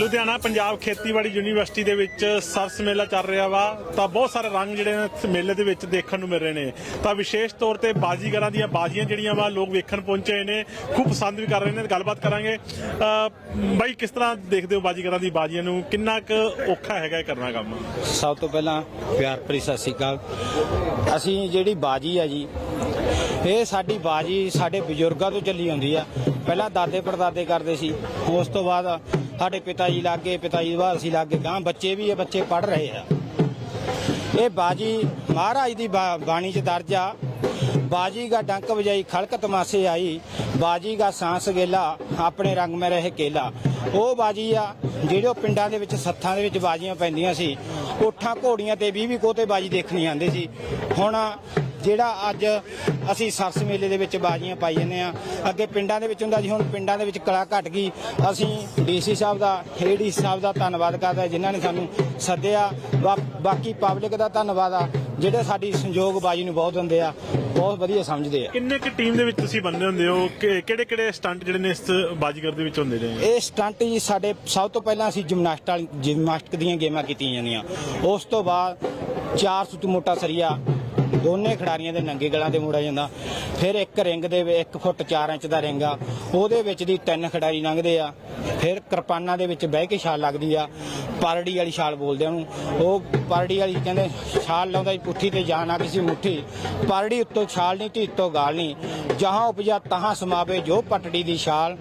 ਲੁਧਿਆਣਾ ਪੰਜਾਬ ਖੇਤੀਬਾੜੀ ਯੂਨੀਵਰਸਿਟੀ ਦੇ ਵਿੱਚ ਸਰਸ ਮੇਲਾ ਚੱਲ ਰਿਹਾ ਵਾ, ਤਾਂ ਬਹੁਤ ਸਾਰੇ ਰੰਗ ਜਿਹੜੇ ਨੇ ਇਸ ਮੇਲੇ ਦੇ ਵਿੱਚ ਦੇਖਣ ਨੂੰ ਮਿਲ ਰਹੇ ਨੇ। ਤਾਂ ਵਿਸ਼ੇਸ਼ ਤੌਰ ਤੇ ਬਾਜੀਗਰਾਂ ਦੀਆਂ ਬਾਜੀਆਂ ਜਿਹੜੀਆਂ ਵਾ, ਲੋਕ ਵੇਖਣ ਪਹੁੰਚੇ ਨੇ, ਖੂਬ ਪਸੰਦ ਵੀ ਕਰ ਰਹੇ ਨੇ, ਗੱਲਬਾਤ ਕਰਾਂਗੇ। ਬਾਈ, ਕਿਸ ਤਰ੍ਹਾਂ ਦੇਖਦੇ ਹੋ ਬਾਜੀਗਰਾਂ ਦੀ ਬਾਜੀਆਂ ਨੂੰ? ਕਿੰਨਾ ਕੁ ਔਖਾ ਹੈਗਾ ਕਰਨਾ ਕੰਮ? ਸਭ ਤੋਂ ਪਹਿਲਾਂ ਪਿਆਰ ਭਰੀ ਸਤਿ ਸ਼੍ਰੀ ਅਕਾਲ। ਅਸੀਂ ਜਿਹੜੀ ਬਾਜੀ ਆ ਜੀ, ਇਹ ਸਾਡੀ ਬਾਜੀ ਸਾਡੇ ਬਜ਼ੁਰਗਾਂ ਤੋਂ ਚੱਲੀ ਆਉਂਦੀ ਆ। ਪਹਿਲਾਂ ਦਾਦੇ ਪੜਦਾਦੇ ਕਰਦੇ ਸੀ, ਉਸ ਤੋਂ ਬਾਅਦ ਸਾਡੇ ਪਿਤਾ ਜੀ ਲੱਗੇ, ਪਿਤਾ ਜੀ ਬਾਅਦ ਅਸੀਂ ਲੱਗੇ ਗਾਂ ਬੱਚੇ ਵੀ ਇਹ ਬੱਚੇ ਪੜ ਰਹੇ ਆ। ਇਹ ਬਾਜੀ ਮਹਾਰਾਜ ਦੀ ਬਾਣੀ 'ਚ ਦਰਜ ਆ, ਬਾਜੀ ਦਾ ਡੰਕ ਵਜਾਈ, ਖਲਕ ਤਮਾਸੇ ਆਈ, ਬਾਜੀ ਦਾ ਸਾਂਸ ਗੇਲਾ, ਆਪਣੇ ਰੰਗ ਮੈਂ ਰਹੇ ਕੇਲਾ। ਉਹ ਬਾਜੀ ਆ, ਜਿਹੜੇ ਉਹ ਪਿੰਡਾਂ ਦੇ ਵਿੱਚ, ਸੱਥਾਂ ਦੇ ਵਿੱਚ ਬਾਜੀਆਂ ਪੈਂਦੀਆਂ ਸੀ ਉਠਾਂ ਘੋੜੀਆਂ ਤੇ 20 20 ਕੋਤੇ ਬਾਜੀ ਦੇਖਣੀ ਆਉਂਦੇ ਸੀ। ਹੁਣ ਜਿਹੜਾ ਅੱਜ ਅਸੀਂ ਸਰਸ ਮੇਲੇ ਦੇ ਵਿੱਚ ਬਾਜੀਆਂ ਪਾਈ ਜਾਂਦੇ ਆ ਅੱਗੇ ਪਿੰਡਾਂ ਦੇ ਵਿੱਚ ਹੁੰਦਾ ਸੀ ਹੁਣ ਪਿੰਡਾਂ ਦੇ ਵਿੱਚ ਕਲਾ ਘਟ ਗਈ। ਅਸੀਂ ਡੀਸੀ ਸਾਹਿਬ ਦਾ ਏਡੀ ਸਾਹਿਬ ਦਾ ਧੰਨਵਾਦ ਕਰਦੇ ਜਿਨ੍ਹਾਂ ਨੇ ਸਾਨੂੰ ਸੱਦਿਆ। ਬਾਕੀ ਪਬਲਿਕ ਦਾ ਧੰਨਵਾਦ ਆ ਜਿਹੜੇ ਸਾਡੀ ਸੰਯੋਗ ਬਾਜੀ ਨੂੰ ਬਹੁਤ ਦਿੰਦੇ ਆ ਬਹੁਤ ਵਧੀਆ ਸਮਝਦੇ ਆ। ਕਿੰਨੇ ਕੁ ਟੀਮ ਦੇ ਵਿੱਚ ਤੁਸੀਂ ਬੰਦੇ ਹੁੰਦੇ ਹੋ? ਕਿਹੜੇ ਕਿਹੜੇ ਸਟੰਟ ਜਿਹੜੇ ਨੇ ਇਸ ਬਾਜੀਗਰ ਦੇ ਵਿੱਚ ਹੁੰਦੇ ਨੇ? ਇਹ ਸਟੰਟ ਜੀ ਸਾਡੇ ਸਭ ਤੋਂ ਪਹਿਲਾਂ ਅਸੀਂ ਜਿਮਨਾਸਟ ਜਿਮਨਾਸਟਿਕ ਦੀਆਂ ਗੇਮਾਂ ਕੀਤੀਆਂ ਜਾਂਦੀਆਂ। ਉਸ ਤੋਂ ਬਾਅਦ 4 ਸੁੱਤ ਮੋਟਾ ਸਰੀਆ ਦੋਨੇ ਖਿਡਾਰੀਆਂ ਦੇ ਨੰਗੇ ਗਲਾਂ ਤੇ ਮੋੜਿਆ ਜਾਂਦਾ। ਫਿਰ ਇੱਕ ਰਿੰਗ ਦੇ 1 ਫੁੱਟ 4 ਇੰਚ ਦਾ ਰਿੰਗ ਆ। ਉਹਦੇ ਵਿੱਚ ਦੀ ਤਿੰਨ ਖਿਡਾਰੀ ਲੰਘਦੇ ਆ। ਫਿਰ ਕਿਰਪਾਨਾਂ ਦੇ ਵਿੱਚ ਬਹਿ ਕੇ ਛਾਲ ਲੱਗਦੀ ਆ। ਪਰੜੀ ਵਾਲੀ ਛਾਲ ਬੋਲਦੇ ਉਹਨੂੰ। ਉਹ ਪਰੜੀ ਵਾਲੀ ਕਹਿੰਦੇ ਛਾਲ ਲਾਉਂਦਾ ਪੁੱਠੀ ਤੇ ਜਾਣਾ ਕਿਸੇ ਮੁੱਠੀ। ਪਰੜੀ ਉੱਤੋਂ ਛਾਲ ਨਹੀਂ ਢੀਤ ਤੋਂ ਗਾਲ ਨਹੀਂ। ਜਹਾਂ ਉਪਜਾ ਤਹਾਂ ਸਮਾਵੇ ਜੋ ਪਟੜੀ ਦੀ ਛਾਲ।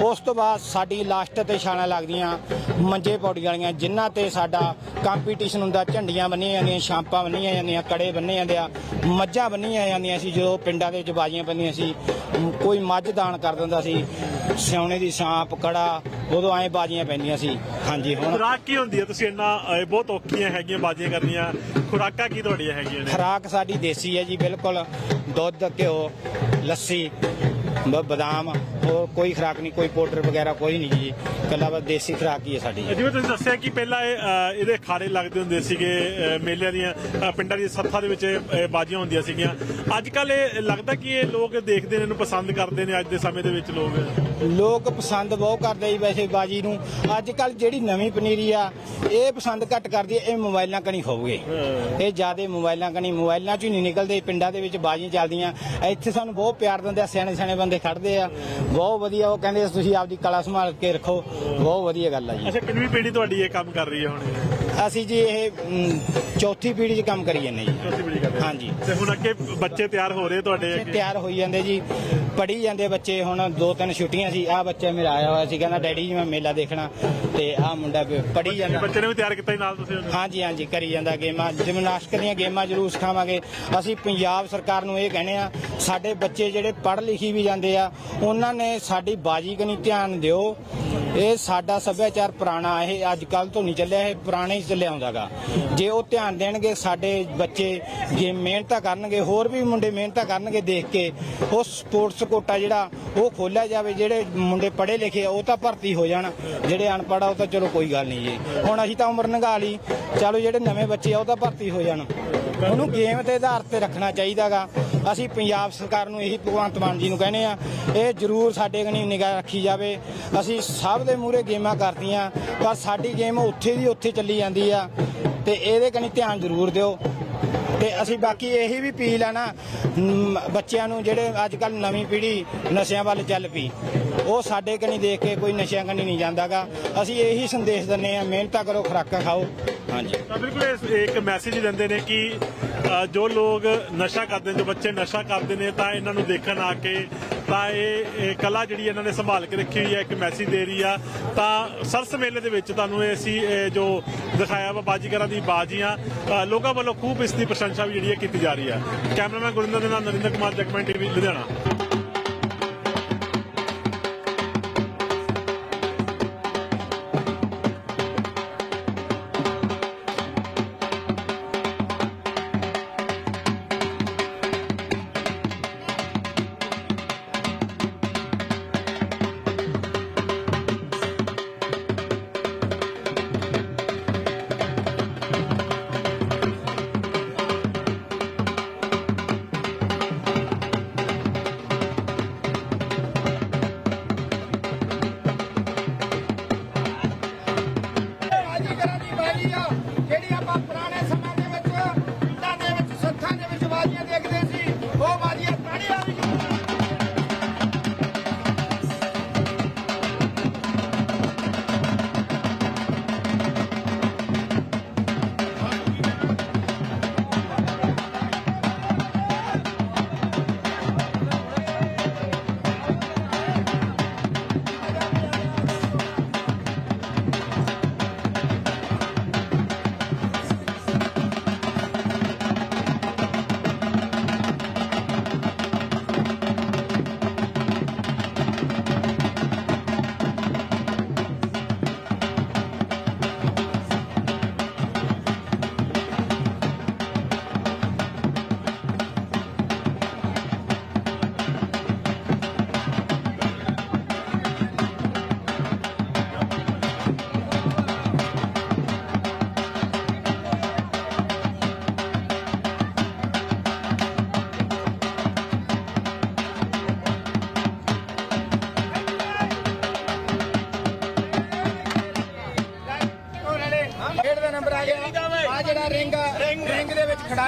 ਉਸ ਤੋਂ ਬਾਅਦ ਸਾਡੀ ਲਾਸਟ ਤੇ ਛਾਲਾਂ ਲੱਗਦੀਆਂ ਮੰਜੇ ਪੌੜੀ ਵਾਲੀਆਂ ਜਿਨ੍ਹਾਂ ਤੇ ਸਾਡਾ ਕੰਪੀਟੀਸ਼ਨ ਹੁੰਦਾ ਝੰਡੀਆਂ ਬੰਨੀਆਂ ਜਾਂਦੀਆਂ ਛਾਂਪਾਂ ਬੰਨੀਆਂ ਜਾਂਦੀਆਂ ਕੜੇ ਬੰਨੇ ਜਾਂਦੇ ਆ ਮੱਝਾਂ ਬੰਨੀਆਂ ਜਾਂਦੀਆਂ ਸੀ ਜਦੋਂ ਪਿੰਡਾਂ ਦੇ ਵਿੱਚ ਬਾਜੀਆਂ ਬੰਦੀਆਂ ਸੀ ਕੋਈ ਮੱਝ ਦਾਨ ਕਰ ਦਿੰਦਾ ਸੀ ਸਿਉਣੇ ਦੀ ਛਾਂਪ ਕੜਾ ਉਦੋਂ ਐਂ ਬਾਜੀਆਂ ਪੈਂਦੀਆਂ ਸੀ। ਹਾਂਜੀ ਹੁਣ ਖੁਰਾਕ ਕੀ ਹੁੰਦੀ ਹੈ ਤੁਸੀਂ ਇੰਨਾ ਬਹੁਤ ਔਖੀਆਂ ਹੈਗੀਆਂ ਬਾਜੀਆਂ ਕਰਨੀਆਂ। ਖੁਰਾਕਾਂ ਕੀ ਤੁਹਾਡੀਆਂ ਹੈਗੀਆਂ ਨੇ? ਖਰਾਕ ਸਾਡੀ ਦੇਸੀ ਹੈ ਜੀ ਬਿਲਕੁਲ ਦੁੱਧ ਘਿਓ ਲੱਸੀ। ਬਦਾਮ ਹੋਰ ਕੋਈ ਖਰਾਕ ਨਹੀਂ ਕੋਈ ਪਾਊਡਰ ਵਗੈਰਾ ਕੋਈ ਨਹੀਂ ਜੀ। ਕੱਲਾ ਬਸ ਦੇਸੀ ਖਰਾਕ ਹੀ ਹੈ ਸਾਡੀ। ਜਿਵੇਂ ਤੁਸੀਂ ਦੱਸਿਆ ਕਿ ਪਹਿਲਾਂ ਇਹ ਇਹਦੇ ਖਾੜੇ ਲੱਗਦੇ ਹੁੰਦੇ ਸੀਗੇ ਮੇਲਿਆਂ ਦੀਆਂ ਪਿੰਡਾਂ ਦੀਆਂ ਸੱਥਾਂ ਦੇ ਵਿੱਚ ਇਹ, ਇਹ ਬਾਜੀਆਂ ਹੁੰਦੀਆਂ ਸੀਗੀਆਂ। ਅੱਜ ਕੱਲ ਇਹ ਲੱਗਦਾ ਕਿ ਇਹ ਲੋਕ ਦੇਖਦੇ ਨੇ ਇਹਨੂੰ ਪਸੰਦ ਕਰਦੇ ਨੇ ਅੱਜ ਦੇ ਸਮੇਂ ਦੇ ਵਿੱਚ ਲੋਕ। ਲੋਕ ਪਸੰਦ ਬਹੁਤ ਕਰਦੇ ਜੀ ਵੈਸੇ ਬਾਜੀ ਨੂੰ। ਅੱਜ ਕੱਲ ਜਿਹੜੀ ਨਵੀਂ ਪਨੀਰੀ ਆ ਇਹ ਪਸੰਦ ਘੱਟ ਕਰਦੀ ਹੈ ਇਹ ਮੋਬਾਈਲਾਂ ਕਣੀ ਹੋਊਗੇ। ਇਹ ਜਿਆਦੇ ਮੋਬਾਈਲਾਂ ਕਣੀ ਮੋਬਾਈਲਾਂ ਚ ਹੀ ਨਹੀਂ ਨਿਕਲਦੇ ਪਿੰਡਾਂ ਦੇ ਵਿੱਚ ਬਾਜੀਆਂ ਚੱਲਦੀਆਂ। ਇੱਥੇ ਸਾਨੂੰ ਬਹੁਤ ਪਿਆਰ ਦਿੰਦੇ ਆ ਸਿਆਣੇ ਸਿਆਣੇ ਬੰਦੇ ਖੜਦੇ ਆ। ਬਹੁਤ ਵਧੀਆ ਉਹ ਕਹਿੰਦੇ ਤੁਸੀਂ ਆਪਦੀ ਕਲਾ ਸੰਭਾਲ ਕੇ ਰੱਖੋ। ਬਹੁਤ ਵਧੀਆ ਗੱਲ ਆ ਜੀ। ਅੱਛਾ ਕਿੰਨੀ ਪੀੜ੍ਹੀ ਤੁਹਾਡੀ ਇਹ ਕੰਮ ਕਰ ਰਹੀ ਹੈ ਹੁਣ? ਅਸੀਂ ਜੀ ਇਹ ਚੌਥੀ ਪੀੜ੍ਹੀ 'ਚ ਕੰਮ ਕਰੀ ਜਾਂਦੇ ਜੀ। ਚੌਥੀ ਪੀੜ੍ਹੀ ਕਰ ਰਹੇ ਹੋ। ਹਾਂਜੀ। ਤੇ ਹੁਣ ਅੱਗੇ ਬੱਚੇ ਤਿਆਰ ਹੋ ਰਹੇ ਤੁਹਾਡੇ ਅੱਗੇ? ਤਿਆਰ ਹੋਈ ਜਾਂਦੇ ਜੀ। ਪੜ੍ਹੀ ਜਾਂਦੇ ਬੱਚੇ ਹੁਣ ਦੋ ਤਿੰਨ ਛੁੱਟੀਆਂ ਸੀ ਆਹ ਬੱਚਾ ਮੇਰਾ ਆਇਆ ਹੋਇਆ ਸੀ ਕਹਿੰਦਾ ਡੈਡੀ ਜੀ ਮੈਂ ਮੇਲਾ ਦੇਖਣਾ ਤੇ ਆਹ ਮੁੰਡਾ ਵੀ ਪੜ੍ਹੀ ਜਾਂਦਾ। ਬੱਚੇ ਨੇ ਵੀ ਤਿਆਰ ਕੀਤਾ ਜੀ ਨਾਲ ਤੁਸੀਂ? ਹਾਂਜੀ ਹਾਂਜੀ ਕਰੀ ਜਾਂਦਾ ਗੇਮਾਂ ਜਿਮਨਾਸਟਿਕ ਦੀਆਂ ਗੇਮਾਂ ਜ਼ਰੂਰ ਸਿਖਾਵਾਂਗੇ। ਅਸੀਂ ਪੰਜਾਬ ਸਰਕਾਰ ਨੂੰ ਇਹ ਕਹਿੰਦੇ ਆ ਸਾਡੇ ਬੱਚੇ ਜਿਹੜੇ ਪੜ੍ਹ ਲਿਖੀ ਵੀ ਜਾਂਦੇ ਆ ਉਹਨਾਂ ਨੇ ਸਾਡੀ ਬਾਜੀ ਕਨੀ ਧਿਆਨ ਦਿਓ। ਇਹ ਸਾਡਾ ਸੱਭਿਆਚਾਰ ਪੁਰਾਣਾ, ਇਹ ਅੱਜ ਕੱਲ ਤੋਂ ਨਹੀਂ ਚੱਲਿਆ, ਇਹ ਪੁਰਾਣੇ ਹੀ ਚੱਲਿਆ ਆਉਂਦਾਗਾ ਜੇ ਉਹ ਧਿਆਨ ਦੇਣਗੇ, ਸਾਡੇ ਬੱਚੇ ਜੇ ਮਿਹਨਤਾਂ ਕਰਨਗੇ, ਹੋਰ ਵੀ ਮੁੰਡੇ ਮਿਹਨਤਾਂ ਕਰਨਗੇ ਦੇਖ ਕੇ, ਉਹ ਸਪੋਰਟਸ ਕੋਟਾ ਜਿਹੜਾ, ਉਹ ਖੋਲਿਆ ਜਾਵੇ, ਜਿਹੜੇ ਮੁੰਡੇ ਪੜ੍ਹੇ ਲਿਖੇ ਆ, ਉਹ ਤਾਂ ਭਰਤੀ ਹੋ ਜਾਣ, ਜਿਹੜੇ ਅਨਪੜ੍ਹ ਆ, ਉਹ ਤਾਂ ਚਲੋ ਕੋਈ ਗੱਲ ਨਹੀਂ ਜੀ। ਹੁਣ ਅਸੀਂ ਤਾਂ ਉਮਰ ਲੰਘਾ ਲਈ, ਚਲੋ ਜਿਹੜੇ ਨਵੇਂ ਬੱਚੇ ਆ, ਉਹ ਤਾਂ ਭਰਤੀ ਹੋ ਜਾਣ। ਉਹਨੂੰ ਗੇਮ ਦੇ ਆਧਾਰ ਤੇ ਰੱਖਣਾ ਚਾਹੀਦਾਗਾ। ਅਸੀਂ ਪੰਜਾਬ ਸਰਕਾਰ ਨੂੰ ਇਹੀ ਭਗਵੰਤ ਮਾਨ ਜੀ ਨੂੰ ਕਹਿੰਦੇ ਆ, ਇਹ ਜ਼ਰੂਰ ਸਾਡੇ ਕਨੀ ਨਿਗਾਹ ਰੱਖੀ ਜਾਵੇ। ਅਸੀਂ ਸਭ ਦੇ ਮੂਹਰੇ ਗੇਮਾਂ ਕਰਦੀਆਂ ਪਰ ਸਾਡੀ ਗੇਮ ਉੱਥੇ ਦੀ ਉੱਥੇ ਚੱਲੀ ਜਾਂਦੀ ਆ। ਤੇ ਇਹਦੇ ਕਨੀ ਧਿਆਨ ਜ਼ਰੂਰ ਦਿਓ। ਤੇ ਅਸੀਂ ਬਾਕੀ ਇਹੀ ਵੀ ਅਪੀਲ ਆ ਨਾ ਬੱਚਿਆਂ ਨੂੰ ਜਿਹੜੇ ਅੱਜ ਕੱਲ ਨਵੀਂ ਪੀੜ੍ਹੀ ਨਸ਼ਿਆਂ ਵੱਲ ਚੱਲ ਪਈ। ਉਹ ਸਾਡੇ ਕਨੀ ਦੇਖ ਕੇ ਕੋਈ ਨਸ਼ਿਆਂ ਕਨੀ ਨਹੀਂ ਜਾਂਦਾਗਾ। ਅਸੀਂ ਇਹੀ ਸੰਦੇਸ਼ ਦਿੰਨੇ ਆ ਮਿਹਨਤਾਂ ਕਰੋ ਖੁਰਾਕਾਂ ਖਾਓ। ਹਾਂਜੀ। ਤਾਂ ਬਿਲਕੁਲ ਇਸ- ਇੱਕ ਮੈਸੇਜ ਦਿੰਦੇ ਨੇ ਕਿ ਅ, ਜੋ ਲੋਕ ਨਸ਼ਾ ਕਰਦੇ ਨੇ ਜੋ ਬੱਚੇ ਨਸ਼ਾ ਕਰਦੇ ਨੇ ਤਾਂ ਇਹਨਾਂ ਨੂੰ ਦੇਖਣ ਆ ਕੇ ਤਾਂ ਇਹ ਇਹ ਕਲਾ ਜਿਹੜੀ ਇਹਨਾਂ ਨੇ ਸੰਭਾਲ ਕੇ ਰੱਖੀ ਹੋਈ ਹੈ ਇੱਕ ਮੈਸੇਜ ਦੇ ਰਹੀ ਆ। ਤਾਂ ਸਰਸ ਮੇਲੇ ਦੇ ਵਿੱਚ ਤੁਹਾਨੂੰ ਇਹ ਅਸੀਂ ਇਹ ਜੋ ਦਿਖਾਇਆ ਵਾ ਬਾਜੀਗਰਾਂ ਦੀ ਬਾਜੀਆਂ ਅ, ਲੋਕਾਂ ਵੱਲੋਂ ਖੂਬ ਇਸ ਦੀ ਪ੍ਰਸ਼ੰਸਾ ਵੀ ਜਿਹੜੀ ਹੈ ਕੀਤੀ ਜਾ ਰਹੀ ਹੈ ਕੈਮਰਾਮੈਨ ਗੁਰਿੰਦਰ ਦੇ ਨਾਲ ਨਰਿੰਦਰ ਕੁਮਾਰ ਜਗਮੈਨ ਟੀਵੀ ਲੁਧਿਆਣਾ।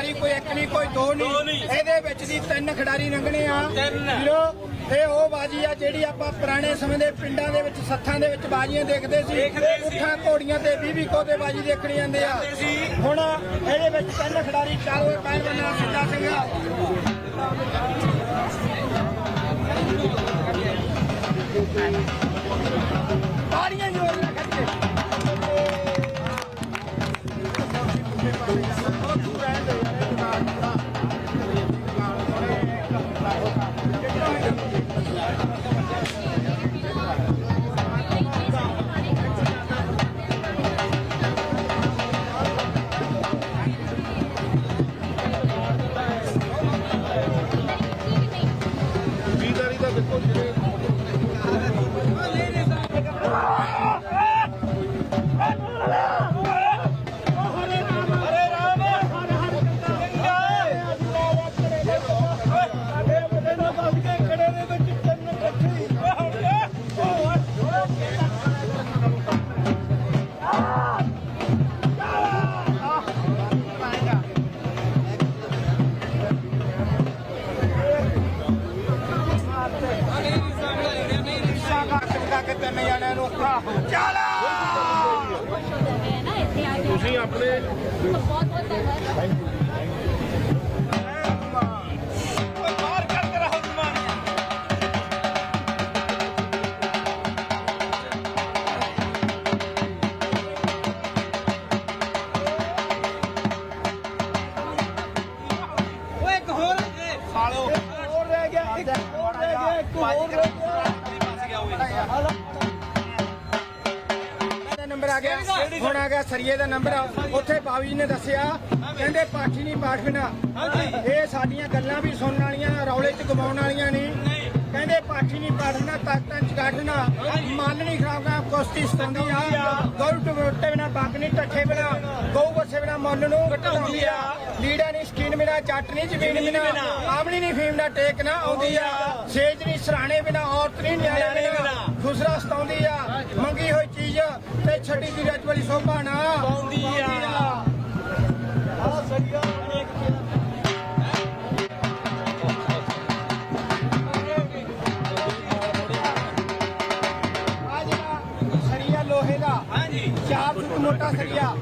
ਖਿਡਾਰੀ ਕੋਈ ਇੱਕ ਨਹੀਂ ਕੋਈ ਦੋ ਨਹੀਂ। ਇਹਦੇ ਵਿੱਚ ਦੀ ਤਿੰਨ ਖਿਡਾਰੀ ਲੰਘਣੇ ਆ। ਵੀਰੋ ਇਹ ਉਹ ਬਾਜੀ ਆ ਜਿਹੜੀ ਆਪਾਂ ਪੁਰਾਣੇ ਸਮੇਂ ਦੇ ਪਿੰਡਾਂ ਦੇ ਵਿੱਚ ਸੱਥਾਂ ਦੇ ਵਿੱਚ ਬਾਜੀਆਂ ਦੇਖਦੇ ਸੀ। ਉੱਠਾਂ ਘੋੜੀਆਂ ਤੇ 20 20 ਕੋ ਤੇ ਬਾਜੀ ਦੇਖਣੀ ਜਾਂਦੇ ਆ। ਹੁਣ ਇਹਦੇ ਵਿੱਚ ਤਿੰਨ ਖਿਡਾਰੀ ਚਾਰੋਂ ਪਹਿਲਵਾਨ ਨਾਲ ਸਿੱਧਾ ਸਿੰਘ ਕੇ ਤਿੰਨ ਜਣਿਆਂ ਨੂੰ ਚੱਲ! ਤੁਸੀਂ ਆਪਣੇ ਬਹੁਤ ਬਹੁਤ ਧੰਨਵਾਦ ਬਾਹਰ ਕਰਦੇ ਰਹੋ ਜ਼ਮਾਨ ਓਏ ਇੱਕ ਹੋਰ ਸਾਲੋ ਹੋਰ ਰਹਿ ਗਿਆ ਇੱਕ ਹੋਰ ਰਹਿ ਗਿਆ ਇੱਕ ਹੋਰ ਰਹਿ ਗਿਆ ਆ ਗਿਆ। ਹੁਣ ਆ ਗਿਆ ਸਰੀਏ ਦਾ ਨੰਬਰ ਉੱਥੇ ਬਾਬੀ ਨੇ ਦੱਸਿਆ ਕਹਿੰਦੇ ਪਾਠੀ ਨਹੀਂ ਪਾਠ ਬਿਨਾ। ਇਹ ਸਾਡੀਆਂ ਗੱਲਾਂ ਵੀ ਸੁਣਨ ਵਾਲੀਆਂ ਰੌਲੇ ਚ ਗਵਾਉਣ ਵਾਲੀਆਂ ਨਹੀਂ। ਕਹਿੰਦੇ ਪਾਠੀ ਨਹੀਂ ਪਾਠਣਾ ਤਾਕਤਾਂ ਚ ਕੱਢਣਾ ਮਨ ਨਹੀਂ ਖਰਾਬਣਾ ਕੁਸ਼ਤੀ ਸਤਾਉਂਦੀ ਆ। ਗਊ ਟੋਟੇ ਬਿਨਾ ਬੱਗ ਨਹੀਂ ਟੱਠੇ ਬਿਨਾ। ਗਊ ਬੱਸੇ ਬਿਨਾ ਮਨ ਨੂੰ ਘਟਾਉਂਦੀ ਆ। ਲੀੜਾ ਨਹੀਂ ਸਕੀਨ ਬਿਨਾ ਜੱਟ ਨਹੀਂ ਜ਼ਮੀਨ ਬਿਨਾ। ਆਮਣੀ ਨਹੀਂ ਫੀਮ ਦਾ ਟੇਕ ਨਾ ਆਉਂਦੀ ਆ। ਸੇਜ ਨਹੀਂ ਸਰਾਣੇ ਬਿਨਾ ਔਰਤ ਨਹੀਂ ਨਿਆਣੇ ਬਿਨਾ। ਖੁਸਰਾ ਸਤਾਉਂਦੀ ਆ। ਮੰਗੀ ਹੋਈ ਚੀਜ਼ ਤੇ ਛੱਡੀ ਦੀ ਰੱਜ ਵਾਲੀ ਸੋਭਾ ਨਾ ਪਾਉਂਦੀ ਆ। ਆ ਸਰੀਆ ਲੋਹੇ ਦਾ ਹਾਂਜੀ। 4 ਫੁੱਟ ਮੋਟਾ ਸਰੀਆ।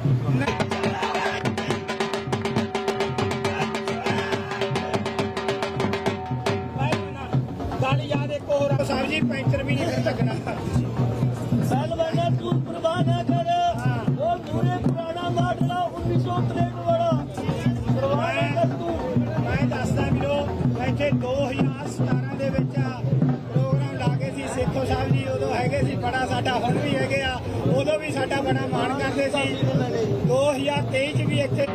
ਇੱਥੇ 2017 ਦੇ ਵਿੱਚ ਪ੍ਰੋਗਰਾਮ ਲਾ ਕੇ ਸੀ, ਸੇਖੋ ਸਾਹਿਬ ਜੀ ਉਦੋਂ ਹੈਗੇ ਸੀ, ਬੜਾ ਸਾਡਾ ਹੁਣ ਵੀ ਹੈਗੇ ਆ, ਉਦੋਂ ਵੀ ਸਾਡਾ ਬੜਾ ਮਾਣ ਕਰਦੇ ਸੀ। 2023 ਚ ਵੀ ਇੱਥੇ